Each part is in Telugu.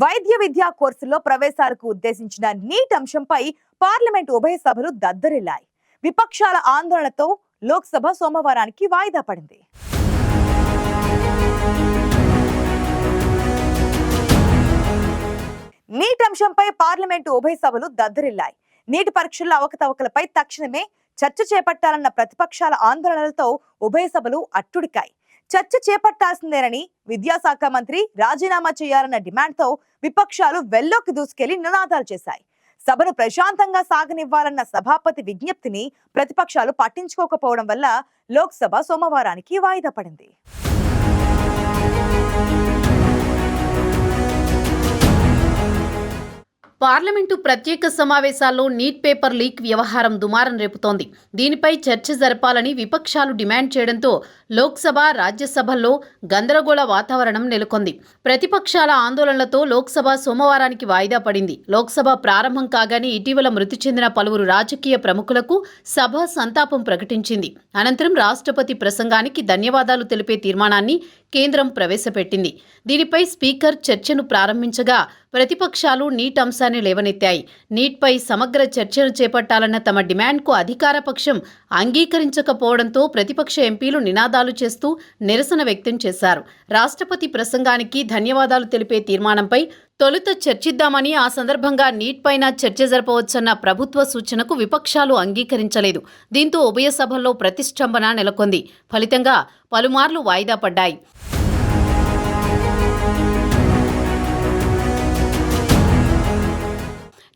వైద్య విద్యా కోర్సుల్లో ప్రవేశాలకు ఉద్దేశించిన నీట్ అంశంపై పార్లమెంట్ ఉభయ సభలు దద్దరిల్లాయి. విపక్షాల ఆందోళనతో లోక్సభ సోమవారానికి వాయిదా పడింది. నీట్ అంశంపై పార్లమెంటు ఉభయ సభలు దద్దరిల్లాయి. నీటి పరీక్షల అవకతవకలపై తక్షణమే చర్చ చేపట్టాలన్న ప్రతిపక్షాల ఆందోళనలతో ఉభయ సభలు అట్టుడికాయి. చర్చ చేపట్టాల్సిందేనని విద్యాశాఖ మంత్రి రాజీనామా చేయాలన్న డిమాండ్తో విపక్షాలు వెల్లోకి దూసుకెళ్ళి నినాదాలు చేశాయి. సభను ప్రశాంతంగా సాగనివ్వాలన్న సభాపతి విజ్ఞప్తిని ప్రతిపక్షాలు పట్టించుకోకపోవడం వల్ల లోక్సభ సోమవారానికి వాయిదా పడింది. పార్లమెంటు ప్రత్యేక సమావేశాల్లో నీట్ పేపర్ లీక్ వ్యవహారం దుమారం రేపుతోంది. దీనిపై చర్చ జరపాలని విపక్షాలు డిమాండ్ చేయడంతో లోక్సభ రాజ్యసభల్లో గందరగోళ వాతావరణం నెలకొంది. ప్రతిపక్షాల ఆందోళనలతో లోక్సభ సోమవారానికి వాయిదా పడింది. లోక్సభ ప్రారంభం కాగానే ఇటీవల మృతి చెందిన పలువురు రాజకీయ ప్రముఖులకు సభ సంతాపం ప్రకటించింది. అనంతరం రాష్ట్రపతి ప్రసంగానికి ధన్యవాదాలు తెలిపే తీర్మానాన్ని కేంద్రం ప్రవేశపెట్టింది. దీనిపై స్పీకర్ చర్చను ప్రారంభించగా ప్రతిపక్షాలు నీట్ అంశాన్ని లేవనెత్తాయి. నీట్పై సమగ్ర చర్చను చేపట్టాలన్న తమ డిమాండ్కు అధికార పక్షం అంగీకరించకపోవడంతో ప్రతిపక్ష ఎంపీలు నినాదాలు చేస్తూ నిరసన వ్యక్తం చేశారు. రాష్ట్రపతి ప్రసంగానికి ధన్యవాదాలు తెలిపే తీర్మానంపై తొలుత చర్చిద్దామని ఆ సందర్భంగా నీట్ పైన చర్చ జరపవచ్చన్న ప్రభుత్వ సూచనకు విపక్షాలు అంగీకరించలేదు. దీంతో ఉభయ సభల్లో ప్రతిష్టంభన నెలకొంది. ఫలితంగా పలుమార్లు వాయిదా పడ్డాయి.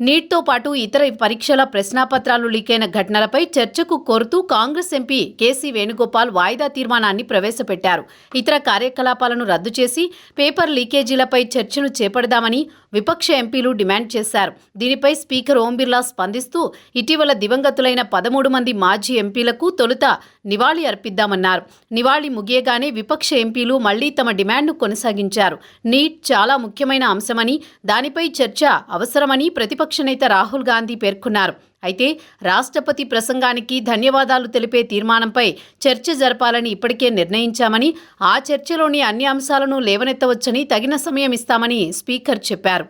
నీట్తో పాటు ఇతర పరీక్షల ప్రశ్నాపత్రాలు లీకైన ఘటనలపై చర్చకు కోరుతూ కాంగ్రెస్ ఎంపీ కేసీ వేణుగోపాల్ వాయిదా తీర్మానాన్ని ప్రవేశపెట్టారు. ఇతర కార్యకలాపాలను రద్దు చేసి పేపర్ లీకేజీలపై చర్చను చేపడదామని విపక్ష ఎంపీలు డిమాండ్ చేశారు. దీనిపై స్పీకర్ ఓం బిర్లా స్పందిస్తూ ఇటీవల దివంగతులైన పదమూడు మంది మాజీ ఎంపీలకు తొలుత నివాళి అర్పిద్దామన్నారు. నివాళి ముగియగానే విపక్ష ఎంపీలు మళ్ళీ తమ డిమాండ్ను కొనసాగించారు. నీట్ చాలా ముఖ్యమైన అంశమని దానిపై చర్చ అవసరమని ప్రతిపక్ష నేత రాహుల్ గాంధీ పేర్కొన్నారు. అయితే రాష్ట్రపతి ప్రసంగానికి ధన్యవాదాలు తెలిపే తీర్మానంపై చర్చ జరపాలని ఇప్పటికే నిర్ణయించామని ఆ చర్చలోని అన్ని అంశాలను లేవనెత్తవచ్చని తగిన సమయం ఇస్తామని స్పీకర్ చెప్పారు.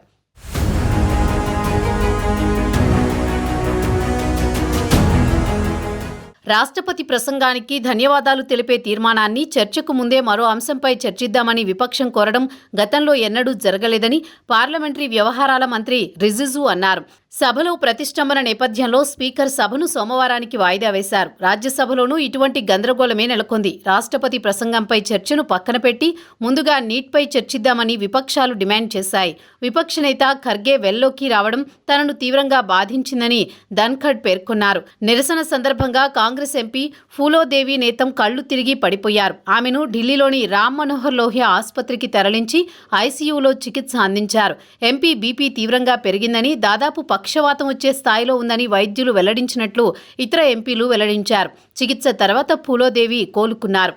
రాష్ట్రపతి ప్రసంగానికి ధన్యవాదాలు తెలిపే తీర్మానాన్ని చర్చకు ముందే మరో అంశంపై చర్చిద్దామని విపక్షం కోరడం గతంలో ఎన్నడూ జరగలేదని పార్లమెంటరీ వ్యవహారాల మంత్రి రిజిజు అన్నారు. సభలో ప్రతిష్టంభన నేపథ్యంలో స్పీకర్ సభను సోమవారానికి వాయిదా వేశారు. రాజ్యసభలోనూ ఇటువంటి గందరగోళమే నెలకొంది. రాష్ట్రపతి ప్రసంగంపై చర్చను పక్కన పెట్టి ముందుగా నీట్పై చర్చిద్దామని విపక్షాలు డిమాండ్ చేశాయి. విపక్ష నేత ఖర్గే వెల్లోకి రావడం తనను తీవ్రంగా బాధించిందని ధన్ఖడ్ పేర్కొన్నారు. నిరసన సందర్భంగా కాంగ్రెస్ ఎంపీ ఫూలోదేవి నేతం కళ్ళు తిరిగి పడిపోయారు. ఆమెను ఢిల్లీలోని రామ్ మనోహర్ లోహియా ఆసుపత్రికి తరలించి ఐసీయూలో చికిత్స అందించారు. ఎంపీ బీపీ తీవ్రంగా పెరిగిందని దాదాపు పక్షవాతం వచ్చే స్థాయిలో ఉందని వైద్యులు వెల్లడించినట్లు ఇతర ఎంపీలు వెల్లడించారు. చికిత్స తర్వాత పూలోదేవి కోలుకున్నారు.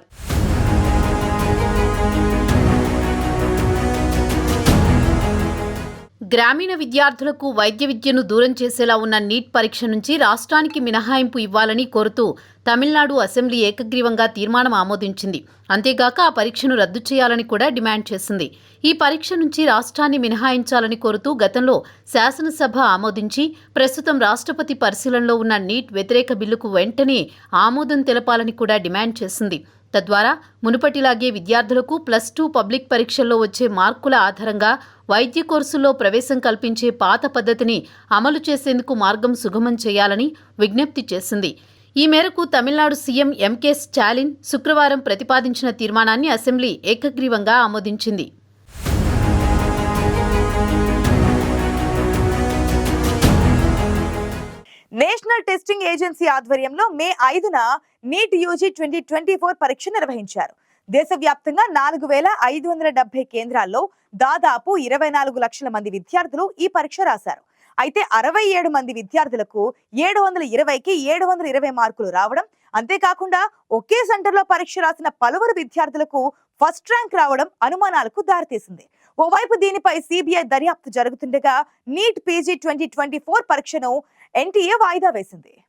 గ్రామీణ విద్యార్థులకు వైద్య విద్యను దూరం చేసేలా ఉన్న నీట్ పరీక్ష నుంచి రాష్ట్రానికి మినహాయింపు ఇవ్వాలని కోరుతూ తమిళనాడు అసెంబ్లీ ఏకగ్రీవంగా తీర్మానం ఆమోదించింది. అంతేగాక ఆ పరీక్షను రద్దు చేయాలని కూడా డిమాండ్ చేసింది. ఈ పరీక్ష నుంచి రాష్ట్రాన్ని మినహాయించాలని కోరుతూ గతంలో శాసనసభ ఆమోదించి ప్రస్తుతం రాష్ట్రపతి పరిశీలనలో ఉన్న నీట్ వ్యతిరేక బిల్లుకు వెంటనే ఆమోదం తెలపాలని కూడా డిమాండ్ చేసింది. తద్వారా మునుపటిలాగే విద్యార్థులకు ప్లస్ టూ పబ్లిక్ పరీక్షల్లో వచ్చే మార్కుల ఆధారంగా వైద్య కోర్సుల్లో ప్రవేశం కల్పించే పాత పద్ధతిని అమలు చేసేందుకు మార్గం సుగమం చేయాలని విజ్ఞప్తి చేసింది. ఈ మేరకు తమిళనాడు సీఎం ఎంకే స్టాలిన్ శుక్రవారం ప్రతిపాదించిన తీర్మానాన్ని అసెంబ్లీ ఏకగ్రీవంగా ఆమోదించింది. నేషనల్ టెస్టింగ్ ఏజెన్సీ ఆధ్వర్యంలో మే ఐదున NEET UG twenty twenty four పరీక్ష నిర్వహించారు. దేశవ్యాప్తంగా నాలుగు వేల ఐదు వందల డెబ్బై కేంద్రాల్లో దాదాపు ఇరవై నాలుగు లక్షల మంది విద్యార్థులు ఈ పరీక్ష రాశారు. అయితే అరవై ఏడు మంది విద్యార్థులకు ఏడు వందల ఇరవైకి ఏడు వందల ఇరవై మార్కులు రావడం అంతేకాకుండా ఒకే సెంటర్లో పరీక్ష రాసిన పలువురు విద్యార్థులకు ఫస్ట్ ర్యాంక్ రావడం అనుమానాలకు దారితీసింది. ఓవైపు దీనిపై సిబిఐ దర్యాప్తు జరుగుతుండగా NEET PG twenty twenty four పరీక్షను ఎన్టీఏ వాయిదా వేసింది.